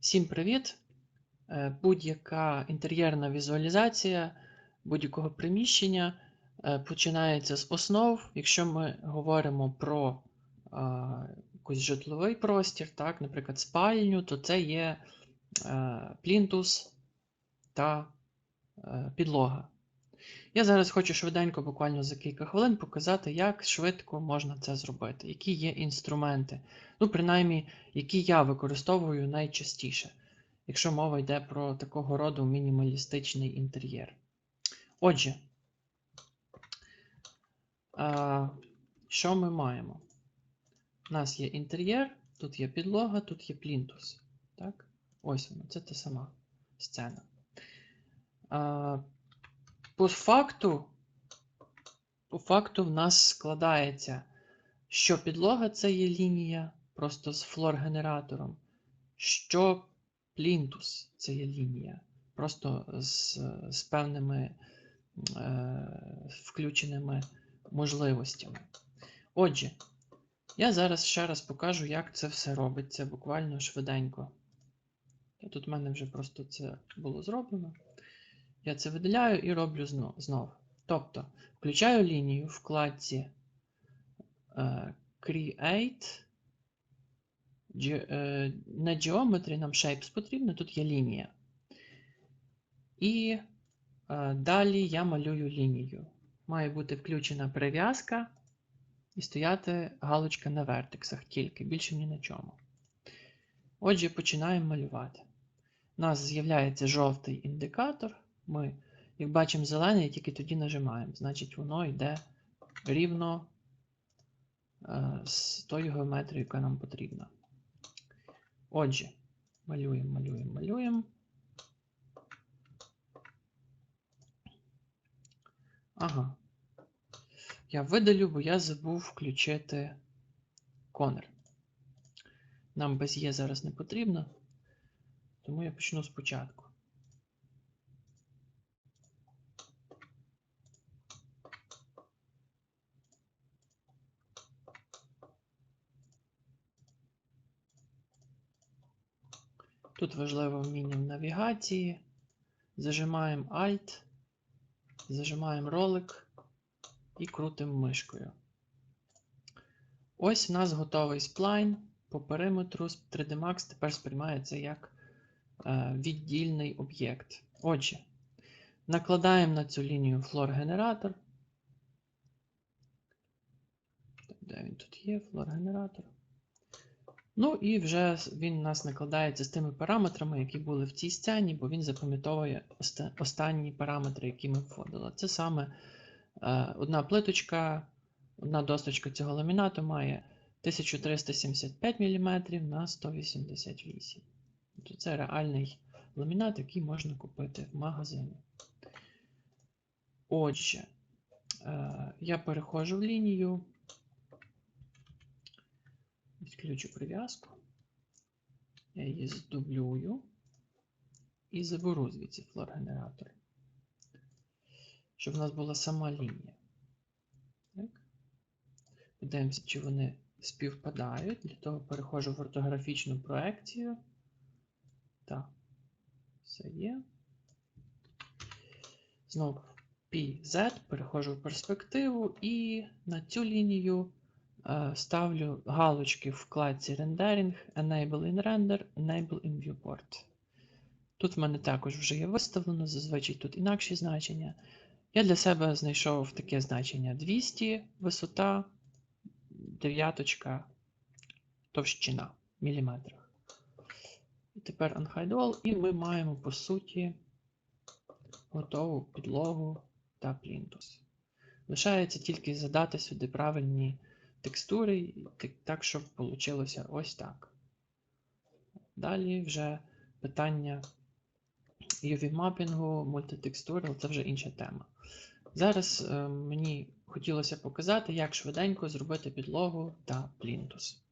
Всім привіт! Е, Будь-яка інтер'єрна візуалізація будь-якого приміщення е, починається з основ. Якщо ми говоримо про а, якийсь житловий простір, так, наприклад, спальню, то це є е, плінтус та е, підлога. Я зараз хочу швиденько, буквально за кілька хвилин, показати, як швидко можна це зробити, які є інструменти, ну, принаймні, які я використовую найчастіше, якщо мова йде про такого роду мінімалістичний інтер'єр. Отже, що ми маємо? У нас є інтер'єр, тут є підлога, тут є плінтус. Так? Ось воно, це та сама сцена. По факту, по факту в нас складається, що підлога це є лінія просто з флор-генератором, що плінтус це є лінія, просто з, з певними е, включеними можливостями. Отже, я зараз ще раз покажу, як це все робиться буквально швиденько. Тут в мене вже просто це було зроблено. Я це виділяю і роблю знов. знов. Тобто, включаю лінію в вкладці е, Create. Е, Geometry, нам Shapes потрібно, тут є лінія. І е, далі я малюю лінію. Має бути включена прив'язка і стояти галочка на вертексах тільки, більше ні на чому. Отже, починаємо малювати. У нас з'являється жовтий індикатор. Ми, як бачимо, зелений, тільки тоді нажимаємо. Значить, воно йде рівно е, з тою геометрією, яка нам потрібна. Отже, малюємо, малюємо, малюємо. Ага. Я видалю, бо я забув включити конер. Нам без є зараз не потрібно, тому я почну спочатку. Тут важливо вміння в навігації. Зажимаємо Alt, зажимаємо ролик і крутимо мишкою. Ось у нас готовий сплайн по периметру 3D Max тепер сприймається як е, віддільний об'єкт. Отже, накладаємо на цю лінію флор-генератор. Де він тут є? Флор-генератор. Ну і вже він у нас накладається з тими параметрами, які були в цій сцені, бо він запам'ятовує останні параметри, які ми вводили. Це саме е, одна плиточка, одна досточка цього ламінату має 1375 мм на 188 Тобто це реальний ламінат, який можна купити в магазині. Отже, е, я переходжу в лінію. Відключу прив'язку. Я її здублюю і заберу звідси флор-генератор. Щоб в нас була сама лінія. Так. Подивимося, чи вони співпадають. Для того переходжу в ортографічну проекцію. Так, все є. Знову PZ, переходжу в перспективу і на цю лінію ставлю галочки в вкладці Rendering, Enable in Render, Enable in Viewport. Тут в мене також вже є виставлено, зазвичай тут інакші значення. Я для себе знайшов таке значення 200 висота, дев'яточка, товщина міліметрах. І тепер Unhide All, і ми маємо по суті готову підлогу та плінтус. Лишається тільки задати сюди правильні текстури, так- щоб вийшло ось так. Далі вже питання UV-мапінгу, мультитекстури, це вже інша тема. Зараз е, мені хотілося показати, як швиденько зробити підлогу та плінтус.